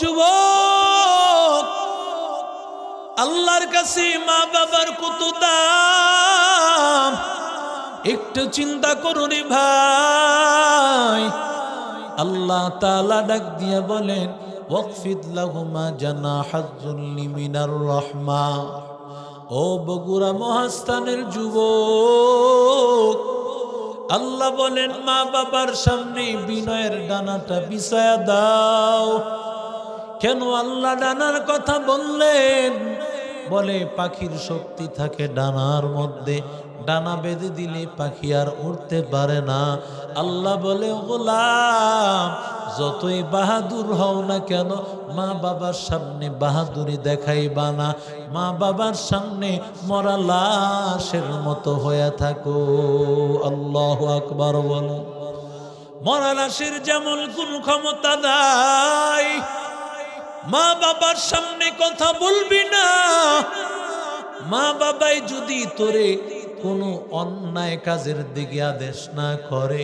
যুবক, আল্লাহর কাছে মা বাবার কত দাম? একটু চিন্তা করুন ভাই। আল্লাহ তাআলা ডাক দিয়ে বলেন লাহুমা জানাহাজ্জুল্লি মিনার ও বগুড়া মহাস্থানের আল্লাহ বলেন, মা বাবার সামনে বিনয়ের ডানাটা বিছায়া দাও। কেন আল্লাহ ডানার কথা বললেন? বলে পাখির শক্তি থাকে ডানার মধ্যে। ডানা বেঁধে দিলে পাখি আর উঠতে পারে না। আল্লাহ বলে, গোলাম, যতই বাহাদুর হও না কেন, মা বাবার সামনে বাহাদুরি দেখাইবা না। মা বাবার সামনে মরা লাশের মতো হয়ে থাকো। আল্লাহ আকবার বলো। মরা লাশের যেমন কোন ক্ষমতা নাই মা বাবার সামনে কথা বলবি না। মা বাবাই যদি তোরে কোনো অন্যায় কাজের দিকে আদেশ না করে,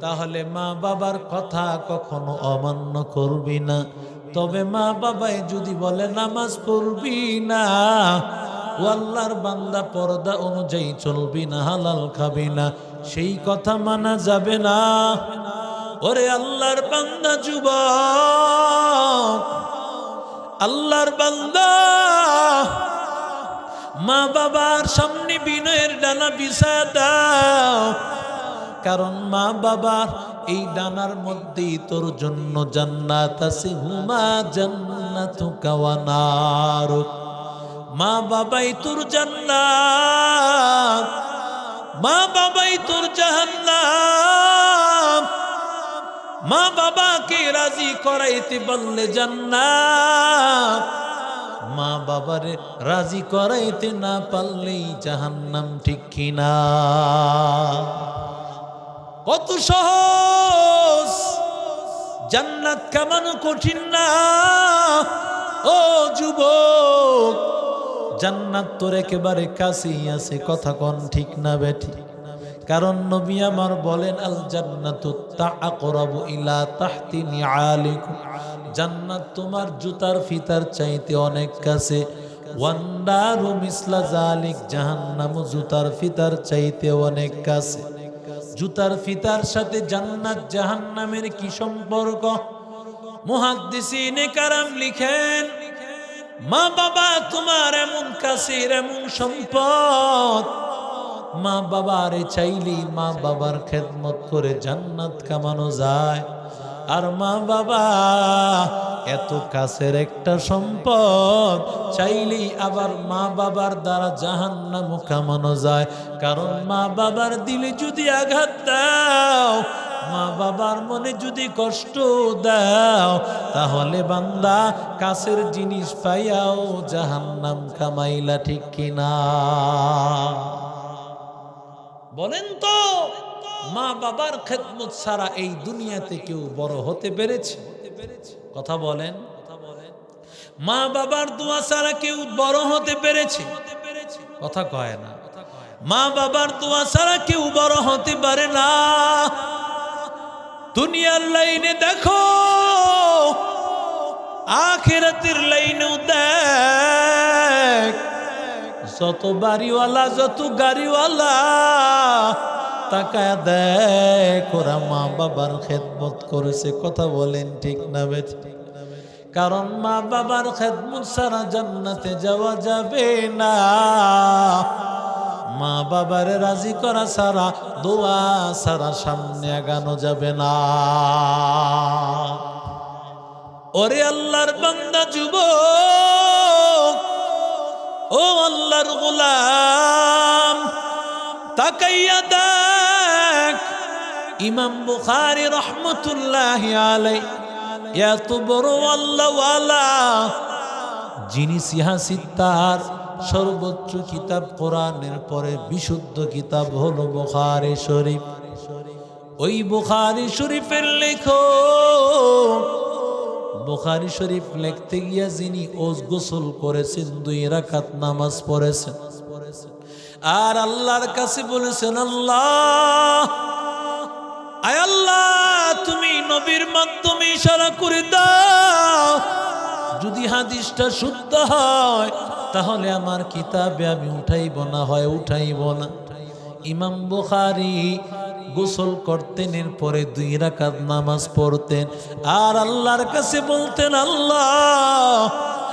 তাহলে মা বাবার কথা কখনো অমান্য করবি না। তবে মা বাবাই যদি বলে, নামাজ পড়বি না, ও আল্লাহর বান্দা পর্দা অনুযায়ী চলবি না, হালাল খাবি না, সেই কথা মানা যাবে না। ওরে আল্লাহর বান্দা যুবক আল্লাহর বান্দা। মা বাবার সামনে বিনয়ের ডানা বিছা দাও। কারণ মা বাবার এই ডানার মধ্যেই তোর জন্য জান্নাত আছে। হুমা জান্নাত কাওয়ানার মা বাবাই তোর জান্নাত। মা বাবাই তোর জাহান্নাম মা বাবাকে রাজি করাইতে বললে, জান্নাত। মা বাবারে রাজি করাইতে না পারলেই জাহান্নাম ঠিক কিনা? কত সহজ! জান্নাত কামানো কঠিন না? ও যুবক, জান্নাত তোর একেবারে কাছেই আছে, কথা কন ঠিক না বেঠি কারণ নবী আমার বলেন আল জান্নাতু তাআকরাবু ইলা তাহতি নিআলিকুম। জান্নাত তোমার জুতার ফিতার চাইতে অনেক কাছে। ওয়ান্দারু মিসলা জালিক জাহান্নামু জুতার ফিতার চাইতে অনেক কাছে। জুতার ফিতার সাথে জান্নাত জাহান্নামের কি সম্পর্ক? মুহাদ্দিসিনে কারাম লিখেন মা বাবা তোমার এমন কাছের এমন সম্পদ মা বাবারে চাইলেই মা বাবার খেদমত করে জান্নাত কামানো যায়। আর মা বাবা এত কাছের একটা সম্পদ চাইলেই আবার মা বাবার দ্বারা জাহান্নাম কামানো যায়। কারণ মা বাবার দিলে যদি আঘাত দাও, মা বাবার মনে যদি কষ্ট দাও, তাহলে বান্দা কাছের জিনিস পাইয়াও জাহান্নাম কামাইলা ঠিক কিনা। বলেন তো, মা বাবার খেদমত ছাড়া এই দুনিয়াতে কেউ বড় হতে পেরেছে? কথা বলেন। মা বাবার দোয়া ছাড়া কেউ বড় হতে পেরেছে? কথা কয় না। মা বাবার দোয়া ছাড়া কেউ বড় হতে পারে না। দুনিয়ার লাইনে দেখো, আখেরাতের লাইনেও দেখ। যত বাড়িওয়ালা, যত গাড়িওয়ালা, তাকায় দেখ ওরা মা বাবার খেদমত করেছে। কথা বলেন ঠিক না বেঠ কারণ মা বাবার খেদমত সারা জান্নাতে যাওয়া যাবে না। মা বাবার রাজি করা সারা, দোয়া সারা সামনে আগানো যাবে না। ওরে আল্লাহর বান্দা, যুবক! ও আল্লাহর গোলাম, তাকাইয়া দেখ, ইমাম বুখারি রহমতুল্লাহ আলাই এত বড় আল্লাহওয়ালা, যিনি সিহাসিত্তার সর্বোচ্চ কিতাব কোরআনের পরে বিশুদ্ধ কিতাব হলো বুখারি শরীফ। ওই বুখারি শরীফের লেখো বুখারি শরীফ লিখতে গিয়া যিনি ওজ গোসল করেছেন, দুই রাকাত নামাজ পড়েছেন। আর আল্লাহর কাছে বলেছেন, আল্লাহ, আয় আল্লাহ, তুমি নবীর মাধ্যমে ইশারা করে দাও। যদি হাদিসটা শুদ্ধ হয়, তাহলে আমার কিতাবে আমি উঠাইব না হয় উঠাইব না। ইমাম বুখারি গোসল করতেন, এরপরে দুই রাকাত নামাজ পড়তেন। আর আল্লাহর কাছে বলতেন, আল্লাহ,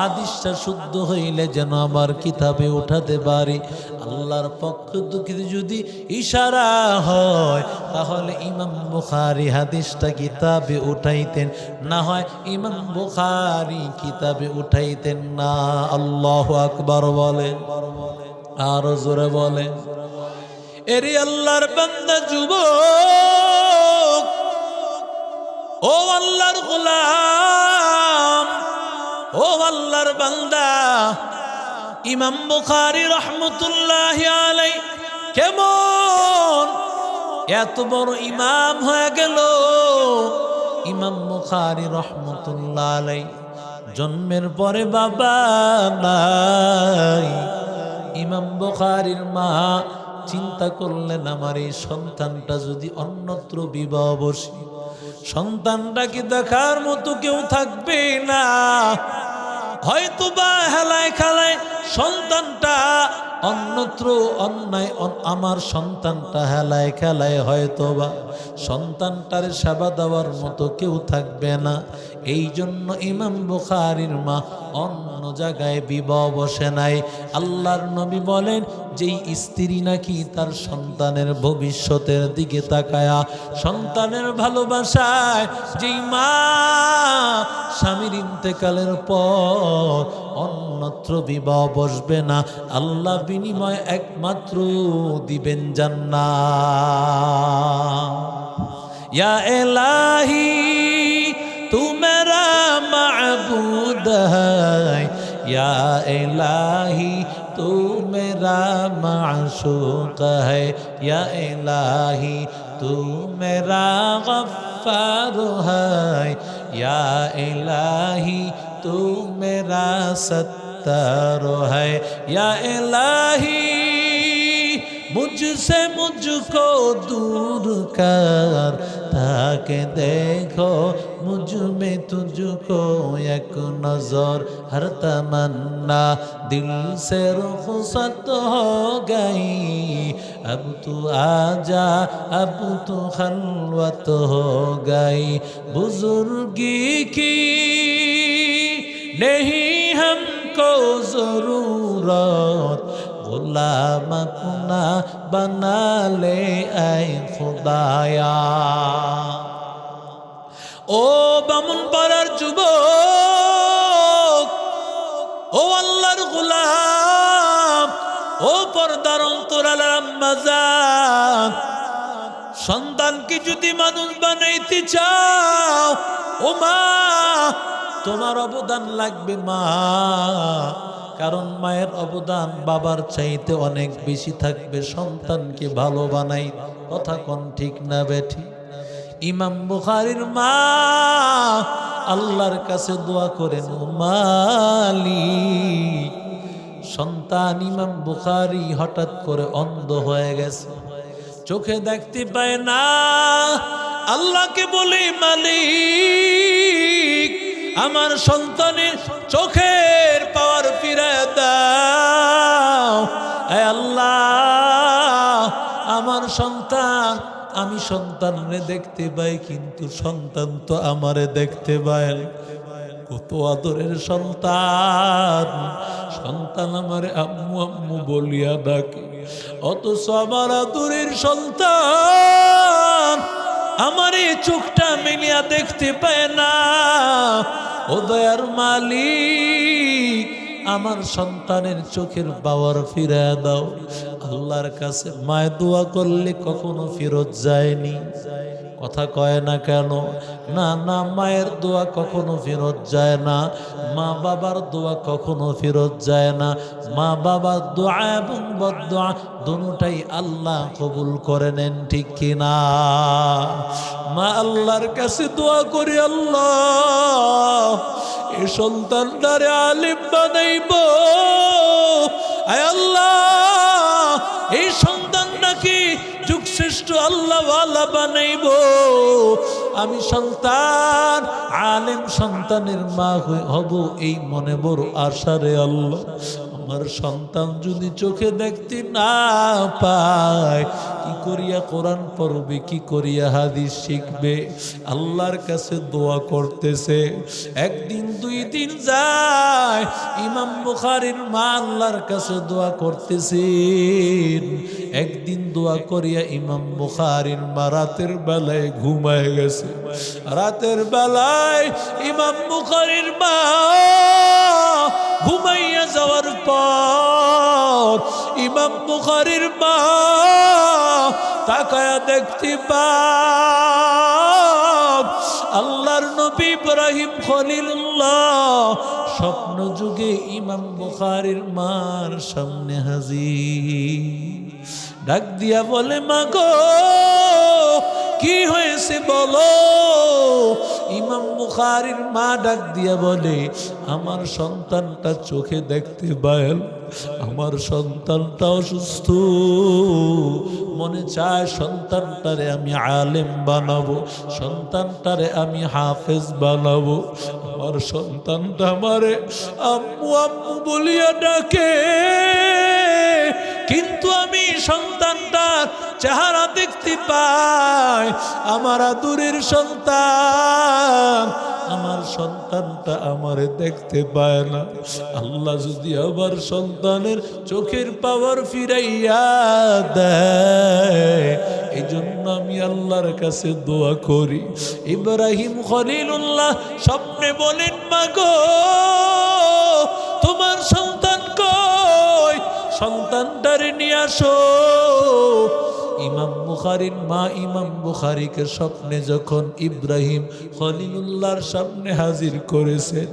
হাদিসটা শুদ্ধ হইলে যেন আমার কিতাবে উঠাতে পারি। আল্লাহর পক্ষ থেকে যদি ইশারা হয়, তাহলে ইমাম বুখারি হাদিসটা কিতাবে উঠাইতেন। না হয় ইমাম বুখারি কিতাবে উঠাইতেন না। আল্লাহ আকবার বলেন, আরও জোরে বলেন। এরে আল্লাহর বান্দা যুবক, ও আল্লাহর গোলাম, ও আল্লাহর বান্দা, ইমাম বুখারী রহমতুল্লাহ আলাই কেমন? এত বড় ইমাম হয়ে গেল। ইমাম বুখারী রহমতুল্লাহ আলাই জন্মের পরে বাবা নাই। ইমাম বুখারীর মা চিন্তা করলেন, আমার এই সন্তানটা যদি অন্যত্র বিবাহ বসি সন্তানটাকে দেখার মতো কেউ থাকবে না? হয়তো বা হেলায় খেলায় সন্তানটা অন্যত্র অন্যায় আমার সন্তানটা হেলায় খেলায় হয়তো বা সন্তানটার সেবা দেওয়ার মতো কেউ থাকবে না। এই জন্য ইমাম বুখারির মা অন্য জায়গায় বিবাহ বসে নাই। আল্লাহর নবী বলেন, যেই স্ত্রী নাকি তার সন্তানের ভবিষ্যতের দিকে তাকায়া সন্তানের ভালোবাসায়, যেই মা স্বামীর ইন্তেকালের পর অন্যত্র বিবাহ বসবে না আল্লাহ বিনিময় একমাত্র দিবেন জান্না या इलाही तू मेरा माबूद है या इलाही तू मेरा माशूक है या इलाही तू मेरा गफ्फार है या इलाही तू मेरा सत्तार है या इलाही मुझसे मुझको दूर कर ताकि देखो मुझ में तुझको एक नजर हर तमन्ना दिल से रुखसत हो गई अब तू आजा अब तू खलवत हो गई बुजुर्गी की नहीं हमको जरूरत गुलाम अपना बना ले ऐ खुदाया ও বামুন পাড়ার যুবক ও আল্লাহর গোলাম ও পর্দার অন্তরালার আম্মাজান সন্তানকে যদি মানুষ বানাইতে চাও ও মা তোমার অবদান লাগবে, মা। কারণ মায়ের অবদান বাবার চাইতে অনেক বেশি থাকবে, সন্তানকে ভালো বানাই। কথা কোন ঠিক না, বেঠি? ইমাম বুখারির মা আল্লাহর কাছে দোয়া করেন মালি সন্তান ইমাম বুখারি হঠাৎ করে অন্ধ হয়ে গেছে। চোখে দেখতে পায় না। আল্লাহকে বলি, মালিক আমার সন্তানের চোখের পাওয়ার ফিরে দাও আল্লাহ, আমার সন্তান, আমি সন্তানরে দেখতে পাই, কিন্তু সন্তান তো আমারে দেখতে না। কত আদরের সন্তান সন্তান আমার আম্মু আম্মু বলিয়া ডাকে অথচ আমার আদরের সন্তান আমার এই চোখটা মিলিয়া দেখতে পায় না। ও দয়ার মালিক, আমার সন্তানের চোখের বাবার ফিরে দাও। আল্লাহর কাছে মায় দোয়া করলে কখনো ফেরত যায়নি। কথা কয় না কেন? না না, মায়ের দোয়া কখনো ফেরত যায় না। মা বাবার দোয়া কখনো ফেরত যায় না। মা বাবার দোয়া এবং বদোয়া দুটাই আল্লাহ কবুল করে নেন, ঠিক কিনা মা আল্লাহর কাছে দোয়া করি, আল্লাহ, এ সন্তানটারে আলিম বানাইব। আয় আল্লাহ এই সন্তান নাকি যুগ আল্লাহ বানাইব। আমি সন্তান, আলেম সন্তানের মা হব এই মনে বড় আশারে আল্লাহ। আমার সন্তান যদি চোখে দেখতে না পায়, কি করিয়া কোরআন পড়বে, কি করিয়া হাদিস শিখবে? আল্লাহর কাছে দোয়া করতেছে। একদিন, দুই দিন যায়, ইমাম বুখারীর মা আল্লাহর কাছে দোয়া করতেছেন একদিন দোয়া করিয়া ইমাম বুখারীর মা রাতের বেলায় ঘুমায় গেছে। রাতের বেলায় ইমাম বুখারীর মা ঘুমাইয়া যাওয়ার পর ইমাম বুখারীর মা তাকায়া দেখতে পাব আল্লাহর নবী ইব্রাহিম খলিলুল্লাহ স্বপ্ন যুগে ইমাম বুখারীর মার সামনে হাজির। ডাক দিয়া বলে মাগো কি হয়েছে বলো? ইমাম বুখারীর মা ডাক দিয়া বলে, আমার সন্তানটা চোখে দেখতে পায় আমার সন্তানটা অসুস্থ। মনে চায় সন্তানটারে আমি আলেম বানাবো, সন্তানটারে আমি হাফেজ বানাবো। আমার সন্তানটা আমারে আম্মু আম্মু বলিয়া ডাকে। কিন্তু আমি সন্তানটার চেহারা দেখতে পাই। আমার আদুরের সন্তান, আমার সন্তানটা আমারে দেখতে পায় না। আল্লাহ যদি আবার সন্তানের চোখের পাওয়ার ফিরাইয়া দেয় এই জন্য আমি আল্লাহর কাছে দোয়া করি। ইব্রাহিম খলিলুল্লাহ স্বপ্নে বলেন, মাগো, তোমার সন্তান সন্তানটারে নিয়ে আসো। ইমাম বুখারির মা ইমাম বুখারিকে স্বপ্নে যখন ইব্রাহিম খলিলুল্লাহর সামনে হাজির করেছেন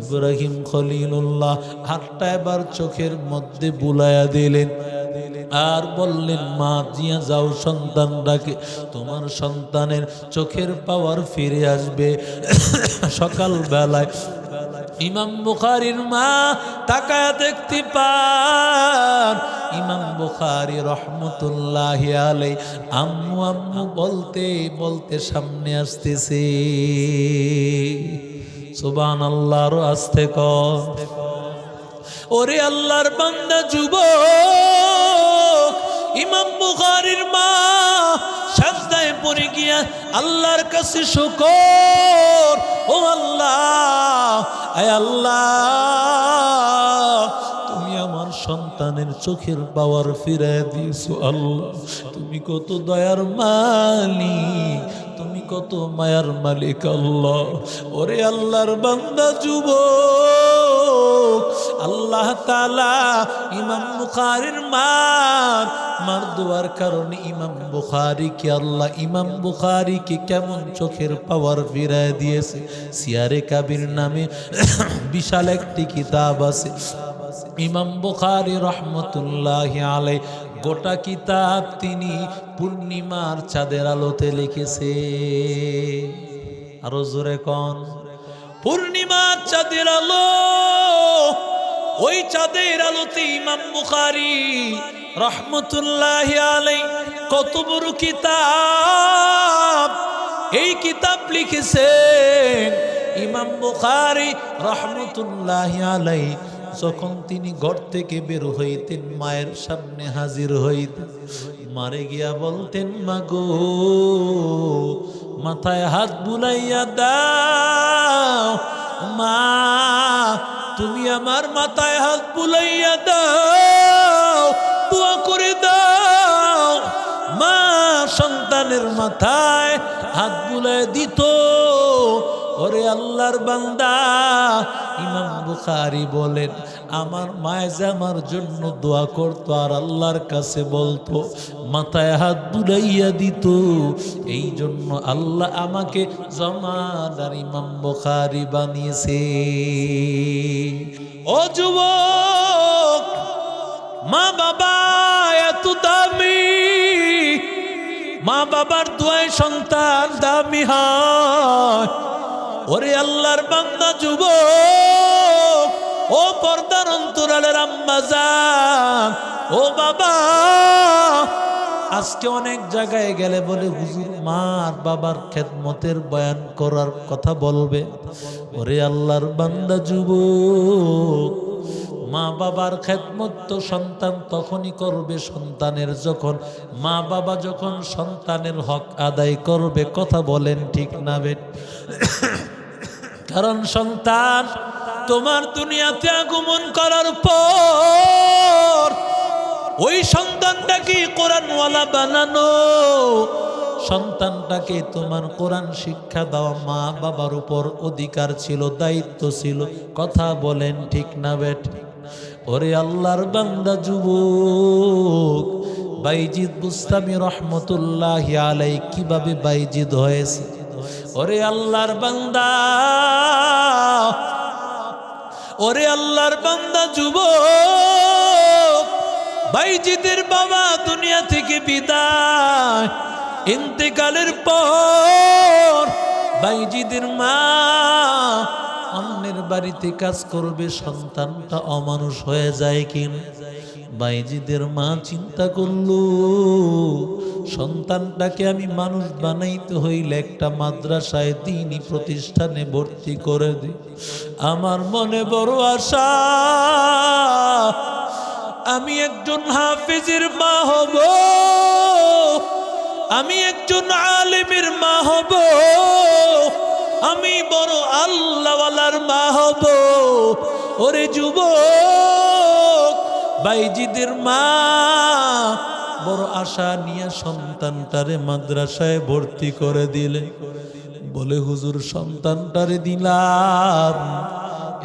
ইব্রাহিম খলিলুল্লাহ হাতটা এবার চোখের মধ্যে বুলায়া দিলেন। আর বললেন, মা, জিয়া যাও সন্তান ডাকে, তোমার সন্তানের চোখের পাওয়ার ফিরে আসবে। সকাল বেলায় ইমাম বুখারির মা তাকায় দেখতে পান। ইমাম বুখারি রহমতুল্লাহ আলাই আম্মু আম্মু বলতে বলতে সামনে আসতেছে। সুবান আল্লাহর আসতে কর ওরে আল্লাহর বান্দা, যুবক, ইমাম বুখারির মা সাজদায় পড়ে গিয়া আল্লাহর কাছে শুকর। ও আল্লাহ আয় আল্লাহ, তুমি আমার সন্তানের চোখের পাওয়ার ফিরে দিয়েছ আল্লাহ। তুমি কত দয়ার মালি তুমি কত মায়ার মালিক আল্লাহ। ওরে আল্লাহর বান্দা, যুবক। আল্লাহ তালা ইমাম বুখারির মার মার দোয়ার কারণে ইমাম বুখারিকে আল্লাহ ইমাম বুখারিকে কেমন চোখের পাওয়ার ফিরায় দিয়েছে। সিয়ারে কাবির নামে বিশাল একটি কিতাব আছে। ইমাম বুখারি রহমতুল্লাহ আলাই গোটা কিতাব তিনি পূর্ণিমার চাঁদের আলোতে লিখেছে। আরও জোরে কন। পূর্ণিমার চাঁদের আলো ওই চাঁদের আলোতে ইমাম বুখারি রহমতুল্লাহ আলাই কত বড় কিতাব। এই কিতাব লিখেছেন ইমাম বুখারি রহমতুল্লাহ আলাই যখন তিনি ঘর থেকে বের হইতেন, মায়ের সামনে হাজির হইতেন, মারে গিয়া বলতেন, মাগো, মাথায় হাত বুলাইয়া দাও, মা তুমি আমার মাথায় হাত বুলাইয়া দাও, দোয়া করে দাও। মা সন্তানের মাথায় হাত বুলাই দিত। ওরে আল্লাহর বান্দা, ইমাম বুখারি বলেন, আমার মায় যে আমার জন্য দোয়া করতো আর আল্লাহর কাছে বলতো, মাথায় হাত বুলাইয়া দিত এই জন্য আল্লাহ আমাকে জমাদার ইমাম বুখারি বানিয়েছে। ও যুবক, মা বাবা এত দামি, মা বাবার দোয়ায় সন্তান দামি হয়। ওরে আল্লাহর বান্দা, যুবক, ও পর্দার অন্তরালের আম্মা যান ও বাবা, আজকে অনেক জায়গায় গেলে বলে, হুজুর, মার বাবার খেদমতের বয়ান করার কথা বলবে। ওরে আল্লাহর বান্দা, যুবক, মা বাবার খেদমত তো সন্তান তখনই করবে সন্তানের যখন। মা বাবা যখন সন্তানের হক আদায় করবে, কথা বলেন ঠিক না, বেট কারণ সন্তান, তোমার দুনিয়াতে আগমন করার পর ওই সন্তানটাকে কোরআনওয়ালা বানানো? সন্তানটাকে তোমার কোরআন শিক্ষা দেওয়া মা বাবার উপর অধিকার ছিল, দায়িত্ব ছিল। কথা বলেন ঠিক না বেট ওরে আল্লাহর বান্দা যুবক, বাইজিদ বুস্তামি রহমতুল্লাহ আলাই কীভাবে বাইজিদ হয়েছে? ওরে আল্লাহর বান্দা, ওরে আল্লাহর বান্দা যুব বাইজিদের বাবা দুনিয়া থেকে বিদায়, ইন্তেকালের পর বাইজিদের মা অন্যের বাড়িতে কাজ করবে, সন্তানটা অমানুষ হয়ে যায় কিনা? বাইজিদের মা চিন্তা করল, সন্তানটাকে আমি মানুষ বানাইতে হইলে একটা মাদ্রাসায় দিনই প্রতিষ্ঠানে ভর্তি করে দিই। আমার মনে বড় আশা, আমি একজন হাফিজের মা হব, আমি একজন আলিমের মা হব, আমি বড় আল্লাহওয়ালার মা হব। ওরে যুবক বাইজিদের মা বড় আশা নিয়ে সন্তানটারে মাদ্রাসায় ভর্তি করে দিলে। বলে, হুজুর, সন্তানটারে দিলাম।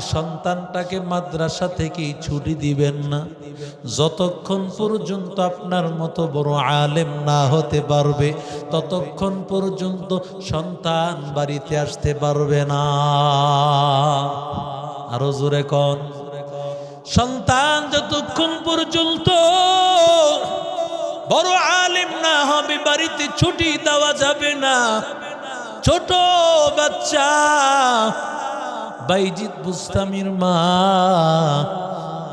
সন্তানটাকে মাদ্রাসা থেকে ছুটি দিবেন না। যতক্ষণ পর্যন্ত আপনার মতো বড় আলেম না হতে পারবে, ততক্ষণ পর্যন্ত সন্তান বাড়িতে আসতে পারবে না। আরও জোরে কন। সন্তান যতক্ষণ পর্যন্ত বড় আলেম না হবে, বাড়িতে ছুটি দেওয়া যাবে না। ছোট বাচ্চা বাইজিৎ বুস্তামির মা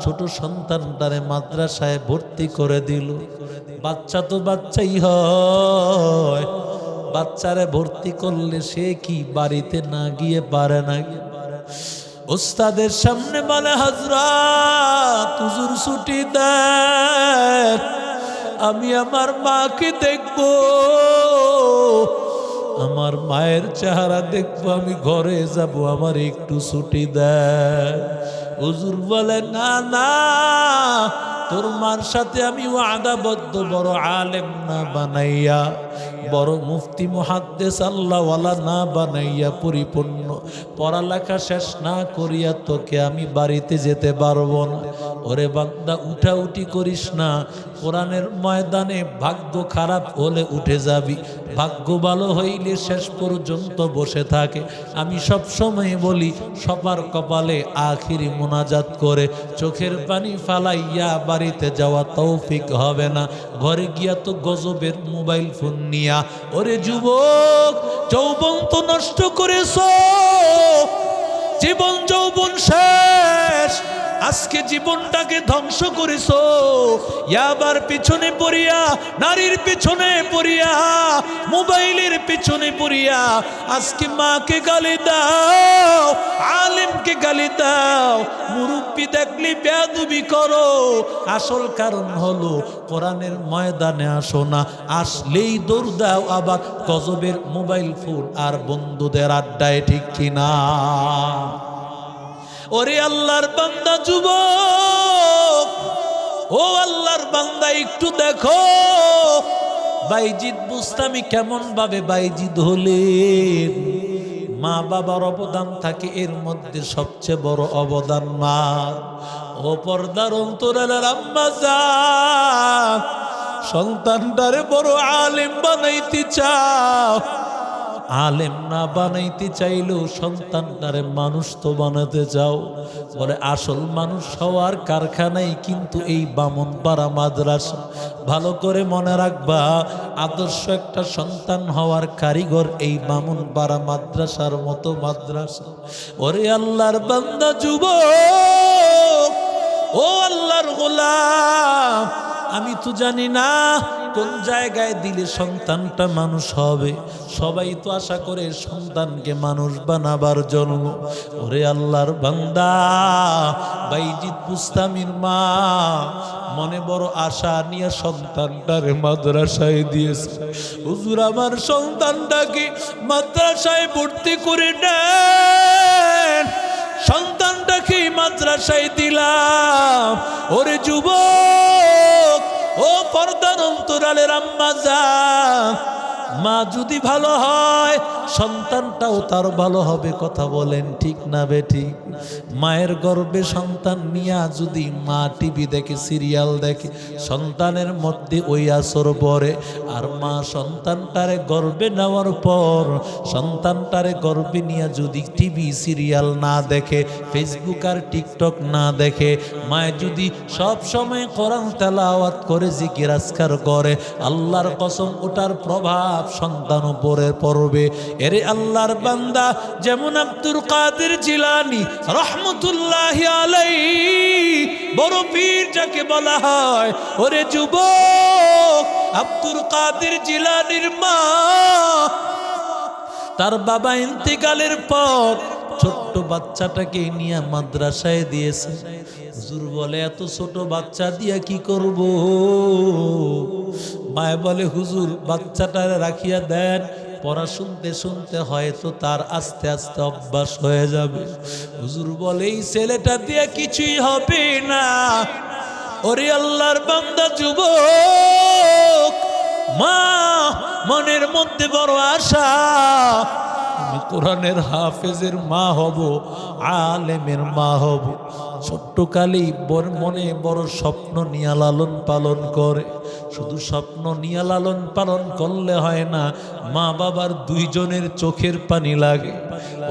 ছোট সন্তানটারে মাদ্রাসায় ভর্তি করে দিল। বাচ্চা তো বাচ্চাই হয়। বাচ্চারে ভর্তি করলে সে কি বাড়িতে না গিয়ে পারে না? ওস্তাদের সামনে বলে হাজরা তুজুর ছুটি দেন। আমি আমার মাকে দেখব। আমার মায়ের চেহারা দেখব, আমি ঘরে যাব, আমার একটু ছুটি দেয় হুজুর বলে, না না তোর মার সাথে আমি ওয়াদাবদ্ধ, বড় আলেম না বানাইয়া, বড় মুফতি মুহাদ্দেস আল্লাহওয়ালা না বানাইয়া পরিপূর্ণ, পড়ালেখা শেষ না করিয়া তোকে আমি বাড়িতে যেতে পারব না। ওরে বান্দা উঠা উঠি করিস না। কোরআনের ময়দানে ভাগ্য খারাপ হলে উঠে যাবি। ভাগ্য ভালো হইলে শেষ পর্যন্ত বসে থাকে। আমি সব সময় বলি, সবার কপালে আখিরি মোনাজাত করে, চোখের পানি ফালাইয়া বাড়িতে যাওয়া তৌফিক হবে না। ঘরে গিয়া তো গজবের মোবাইল ফোন নিয়া, ওরে যুবক, যৌবন তো নষ্ট করেছ। জীবন, যৌবন শেষ। আজকে জীবনটাকে ধ্বংস করেছ। ইয়াবার পিছনে পড়িয়া, নারীর পিছনে পড়িয়া, মোবাইলের পিছনে পড়িয়া, আজকে মাকে গালি দাও। দেখলে বেয়াদুবি করো। আসল কারণ হলো, কোরআনের ময়দানে আসো না, আসলেই দৌড় দাও আবার গজবের মোবাইল ফোন আর বন্ধুদের আড্ডায়, ঠিক কিনা? ওরে আল্লাহর বান্দা যুবক, ও আল্লাহর বান্দা একটু দেখো, বাইজিদ বুস্তামি কেমন ভাবে বাইজিদ হলেন? মা বাবার অবদান থাকে, এর মধ্যে সবচেয়ে বড় অবদান মা। ও পর্দার অন্তরালের আম্মা যা, সন্তানটারে বড় আলিম বানাইতে চাও। আলেম না বানাইতে চাইলেও সন্তান সন্তানটারে মানুষ তো বানাতে চাও। বলে, আসল মানুষ হওয়ার কারখানাই কিন্তু এই বামন পাড়া মাদ্রাসা। ভালো করে মনে রাখবা, আদর্শ একটা সন্তান হওয়ার কারিগর এই বামন পাড়া মাদ্রাসার মতো মাদ্রাসা। ওরে আল্লাহর বান্দা, যুবক! ও আল্লাহর গোলাম! আমি তো জানি না কোন জায়গায় দিলে সন্তানটা মানুষ হবে। সবাই তো আশা করে সন্তানকে মানুষ বানাবার জন্য। ওরে আল্লাহর বান্দা বাইজিৎ পুস্তামির মা, মনে বড় আশা নিয়ে সন্তানটারে মাদ্রাসায় দিয়েছে। হুজুর, আমার সন্তানটাকে মাদ্রাসায় ভর্তি করে নেন। সন্তানটাকে মাদ্রাসায় দিলাম। ওরে যুবক পর্দার অন্তরালের আম্মা যা। মা যদি ভালো হয়, সন্তানটাও তার ভালো হবে, কথা বলেন ঠিক না বেটি মায়ের গর্বে সন্তান নিয়া যদি মা টিভি দেখে, সিরিয়াল দেখে, সন্তানের মধ্যে ওই আসর পরে আর মা সন্তানটারে গর্বে নেওয়ার পর সন্তানটারে গর্বে নিয়ে যদি টিভি, সিরিয়াল না দেখে, ফেসবুক আর টিকটক না দেখে, মায় যদি সব সময় কোরআন তেলাওয়াত করে, জিকির আজকার করে, আল্লাহর কসম ওটার প্রভাব সন্তান উপরে পড়বে। এরে আল্লাহর বান্দা, যেমন আব্দুল কাদের জিলানি রহমতুল্লাহ আলাই বড় পীর যাকে বলা হয়। ওরে যুবক, আব্দুল কাদের জিলানির মা। তার বাবা ইন্তেকালের পর ছোট্ট বাচ্চাটাকে নিয়ে মাদ্রাসায় দিয়েছে। হুজুর বলে, এত ছোট বাচ্চা দিয়া কি করব? মায় বলে, হুজুর, বাচ্চাটা রাখিয়া দেন। পড়া শুনতে শুনতে হয়তো তার আস্তে আস্তে অভ্যাস হয়ে যাবে। হুজুর বলে, এই ছেলেটা দিয়ে কিছুই হবে না। ওরে আল্লাহর বান্দা যুবক, মা, মনের মধ্যে বড় আশা। আমি কোরআনের হাফেজের মা হব, আলেমের মা হব। ছোট্ট কালি বড় মনে বড় স্বপ্ন নিয়ে লালন পালন করে। শুধু স্বপ্ন নিয়ে লালন পালন করলে হয় না, মা বাবার দুইজনের চোখের পানি লাগে।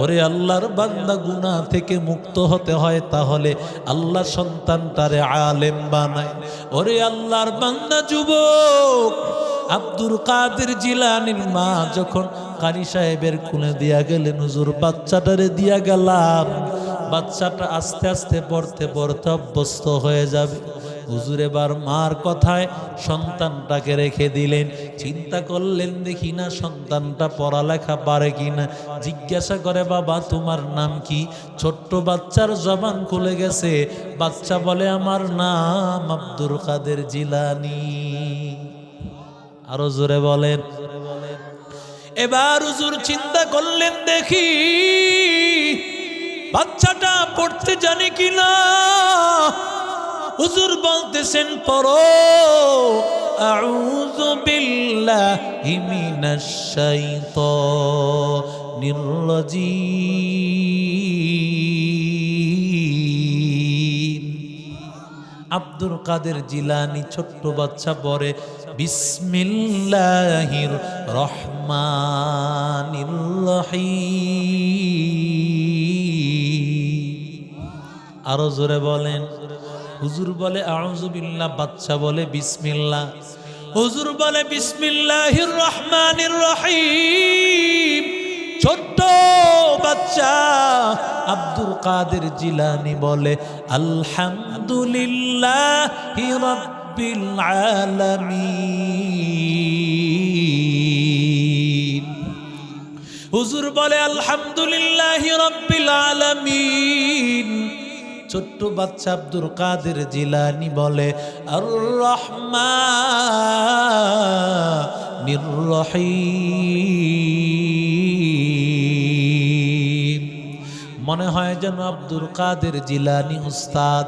ওরে আল্লাহর বান্দা গুনাহ থেকে মুক্ত হতে হয় তাহলে আল্লাহ সন্তানটারে আলেম বানায়। ওরে আল্লাহর বান্দা যুবক, আব্দুল কাদের জিলানির মা যখন কারি সাহেবের কুলে দিয়া গেলেন হুজুর বাচ্চাটারে দিয়া গেলাম, বাচ্চাটা আস্তে আস্তে পড়তে পড়তে অভ্যস্ত হয়ে যাবে। হুজুর এবার মার কথায় সন্তানটাকে রেখে দিলেন। চিন্তা করলেন, দেখি না সন্তানটা পড়ালেখা পারে কিনা? জিজ্ঞাসা করে, বাবা, তোমার নাম কি? ছোট্ট বাচ্চার জবান খুলে গেছে। বাচ্চা বলে, আমার নাম আব্দুল কাদের জিলানি। আরও জোরে বলেন। এবার হুজুর চিন্তা করলেন, দেখি বাচ্চাটা পড়তে জানে কিনা? হুজুর বলতেছেন, পড়ো। মিনাশ শাইতানির রাজিম। আব্দুল কাদের জিলানি ছোট্ট বাচ্চা পরে বিসমিল্লাহির রহমানির রহিম। আরও জোরে বলেন হুজুর বলে আউজুবিল্লাহ বাচ্চা বলে, বিসমিল্লাহ। হুজুর বলে, বিসমিল্লাহির রহমানির রহিম। ছোট্ট বাচ্চা আব্দুল কাদের জিলানি বলে, আলহামদুলিল্লাহি রাব্বিল আলামিন। হুজুর বলে, আলহামদুলিল্লাহি রাব্বিল আলামিন। ছোট্ট বাচ্চা আব্দুল কাদের জিলানি বলে, আর রহমা। মনে হয় যেন আব্দুল কাদের জিলানি উস্তাদ।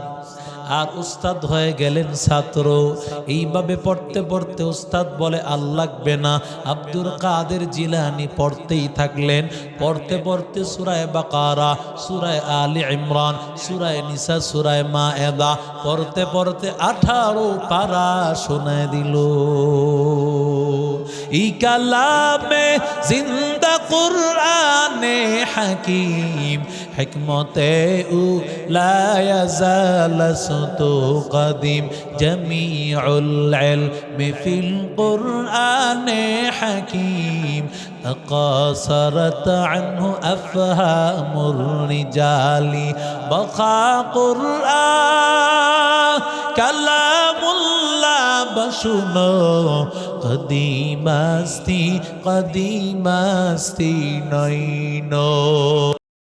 আর উস্তাদ হয়ে গেলেন ছাত্র। এইভাবে পড়তে পড়তে উস্তাদ বলে, আর লাগবে না। আব্দুল কাদের জিলানি পড়তেই থাকলেন। পড়তে পড়তে সুরায় বাকারা, সুরায় আলী ইমরান, সুরায় নিসা, সুরায় মা এদা পড়তে পড়তে আঠারো পারা শোনায় দিল। ই কালামে জিন্দা কুরআনে হাকিম হিকমতে উ লা ইয়াজাল সুতু কদিম জামিউল ইলমি ফিল কুরআনে হাকিম تقاصرت عنه أفهام الرجال بقى قرآن كلام الله শুনো কদিমাস্তি কদিমাস্তি নইনো